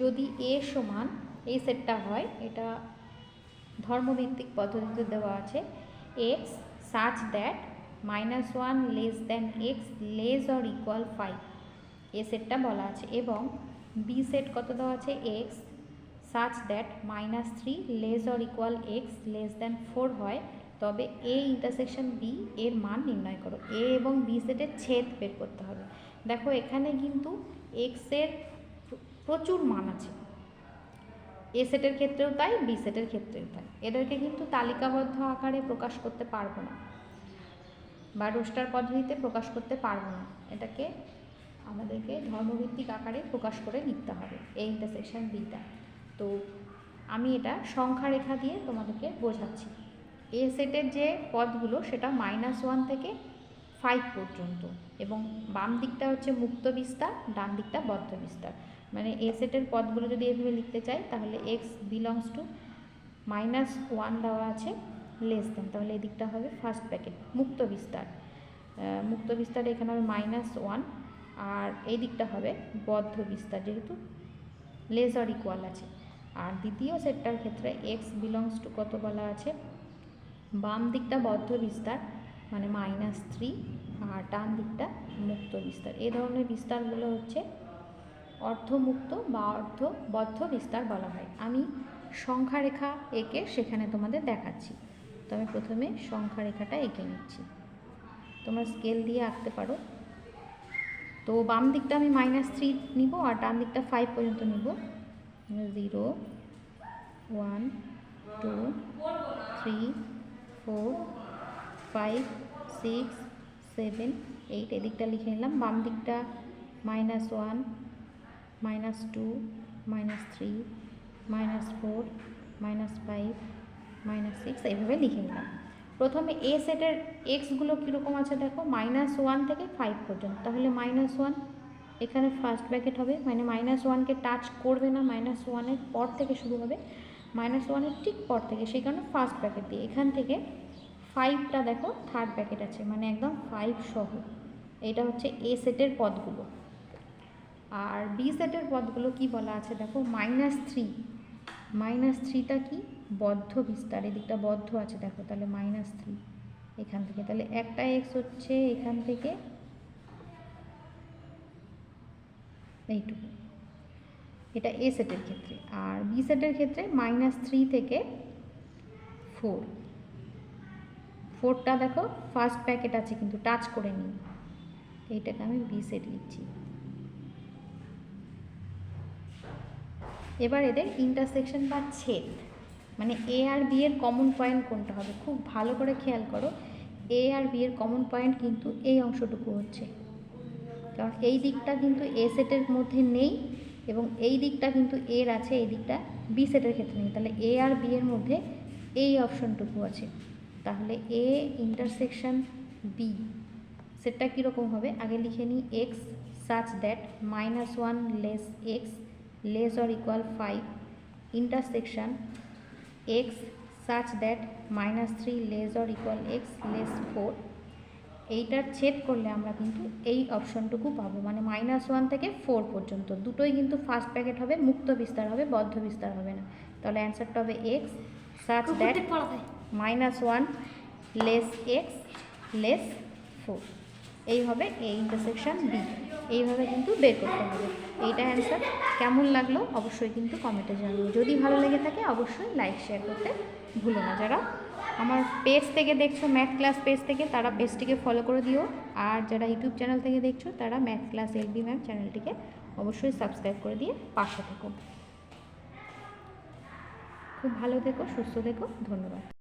যদি এ সমান, এই সেটটা হয়, এটা ধর্মভিত্তিক পদ্ধতিতে দেওয়া আছে x such that minus one less than x less or equal five A সেটটা বলা আছে, এবং বি সেট কত দেওয়া আছে x such that minus three less or equal x less than four হয়, তবে এ ইন্টারসেকশন বি এর মান নির্ণয় করো এ এবং বি সেটের ছেদ বের করতে হবে। দেখো, এখানে কিন্তু এক্সের প্রচুর মান আছে। এ সেটের ক্ষেত্রেও তাই, বি সেটের ক্ষেত্রেও তাই। এদেরকে কিন্তু তালিকাবদ্ধ আকারে প্রকাশ করতে পারব না বা রোস্টার পদ্ধতিতে প্রকাশ করতে পারব না। এটাকে আমাদেরকে ধর্মভিত্তিক আকারে প্রকাশ করে লিখতে হবে। এই ইন্টারসেকশন বিটা। তো আমি এটা সংখ্যা রেখা দিয়ে তোমাদেরকে বোঝাচ্ছি। এ সেটের যে পদগুলো, সেটা মাইনাস ওয়ান থেকে ফাইভ পর্যন্ত এবং বাম দিকটা হচ্ছে মুক্ত বিস্তার, ডান দিকটা বদ্ধ বিস্তার। মানে এ সেটের পদগুলো যদি এভাবে লিখতে চাই, তাহলে x belongs to minus one দেওয়া আছে লেস দেন তাহলে এই দিকটা হবে ফার্স্ট প্যাকেট মুক্ত বিস্তার। মুক্ত বিস্তার এখানে হবে মাইনাস ওয়ান আর এই দিকটা হবে বদ্ধ বিস্তার, যেহেতু লেস অর ইকুয়াল আছে। আর দ্বিতীয় সেটটার ক্ষেত্রে এক্স বিলংস টু কত বলা আছে? বাম দিকটা বদ্ধ বিস্তার মানে মাইনাস থ্রি আর ডান দিকটা মুক্ত বিস্তার। এই ধরনের বিস্তারগুলো হচ্ছে অর্ধমুক্ত বা অর্ধ বদ্ধ বিস্তার বলা হয়। আমি সংখ্যা রেখা এঁকে সেখানে তোমাদের দেখাচ্ছি। তো আমি প্রথমে সংখ্যা রেখাটা এঁকে নিচ্ছি। তোমরা স্কেল দিয়ে আঁকতে পারো। তো বাম দিকটা আমি মাইনাস থ্রি নিব আর ডান দিকটা ফাইভ পর্যন্ত নিব। Zero one two three four five six seven eight এদিকটা লিখে নিলাম। বাম দিকটা minus one minus two minus three minus four minus five minus six এইভাবে লিখে নিলাম। প্রথমে এ সেটের এক্সগুলো কীরকম আছে দেখো মাইনাস ওয়ান থেকে ফাইভ পর্যন্ত। তাহলে মাইনাস ওয়ান এখানে ফার্স্ট ব্র্যাকেট হবে মানে মাইনাস ওয়ানকে টাচ করবে না মাইনাস ওয়ানের পর থেকে শুরু হবে। মাইনাস ওয়ানের ঠিক পর থেকে, সেই কারণে ফার্স্ট ব্র্যাকেট দিয়ে। এখান থেকে ফাইভটা দেখো থার্ড ব্র্যাকেট আছে মানে একদম ফাইভ সহ। এটা হচ্ছে এ সেটের পদগুলো। আর বি সেটের পদগুলো কি বলা আছে? দেখো মাইনাস থ্রি মাইনাস থ্রিটা কি? বদ্ধ বিস্তার, এদিকটা বদ্ধ আছে, দেখো, তাহলে মাইনাস থ্রি এখান থেকে, তাহলে একটা এক্স হচ্ছে এখান থেকে এইটুকু। এটা এ সেটের ক্ষেত্রে। আর বি সেটের ক্ষেত্রে মাইনাস থ্রি থেকে ফোর ফোরটা দেখো ফার্স্ট প্যাকেট আছে, কিন্তু টাচ করে নিই এইটাকে আমি বি সেট লিখছি। এবার এদের ইন্টারসেকশন বা ছেদ মানে এ আর বি এর কমন পয়েন্ট কোনটা হবে? খুব ভালো করে খেয়াল করো এ আর বি এর কমন পয়েন্ট কিন্তু এই অংশটুকু হচ্ছে। কারণ এই দিকটা কিন্তু এ সেটের মধ্যে নেই এবং এই দিকটা কিন্তু এর আছে, এই দিকটা বি সেটের ক্ষেত্রে নেই। তাহলে এ আর বি এর মধ্যে এই অপশনটুকু আছে। তাহলে এ ইন্টারসেকশন বি সেটটা কীরকম হবে? আগে লিখে নিই x such that minus one less x less or equal five intersection x such that minus three less or equal x less four এইটার ছেদ করলে আমরা কিন্তু এই অপশনটুকু পাবো। মানে মাইনাস ওয়ান থেকে ফোর পর্যন্ত। দুটোই কিন্তু ফার্স্ট প্যাকেট হবে মুক্ত বিস্তার হবে বদ্ধ বিস্তার হবে না। তাহলে অ্যান্সারটা হবে x such that minus one less x less four এই হবে এই ইন্টারসেকশন বি এইভাবে কিন্তু বের করতে হবে। এইটা অ্যান্সার কেমন লাগল অবশ্যই কিন্তু কমেন্টে জানাব যদি ভালো লেগে থাকে অবশ্যই লাইক শেয়ার করতে ভুলো না। যারা আমার পেজ থেকে দেখছ ম্যাথ ক্লাস পেজ থেকে, তারা পেজটিকে ফলো করে দিও। আর যারা ইউটিউব চ্যানেল থেকে দেখছ, তারা ম্যাথ ক্লাস এলবি ম্যাম চ্যানেলটিকে অবশ্যই সাবস্ক্রাইব করে দিয়ে পাশে থেকো। খুব ভালো থেকো, সুস্থ থেকো, ধন্যবাদ।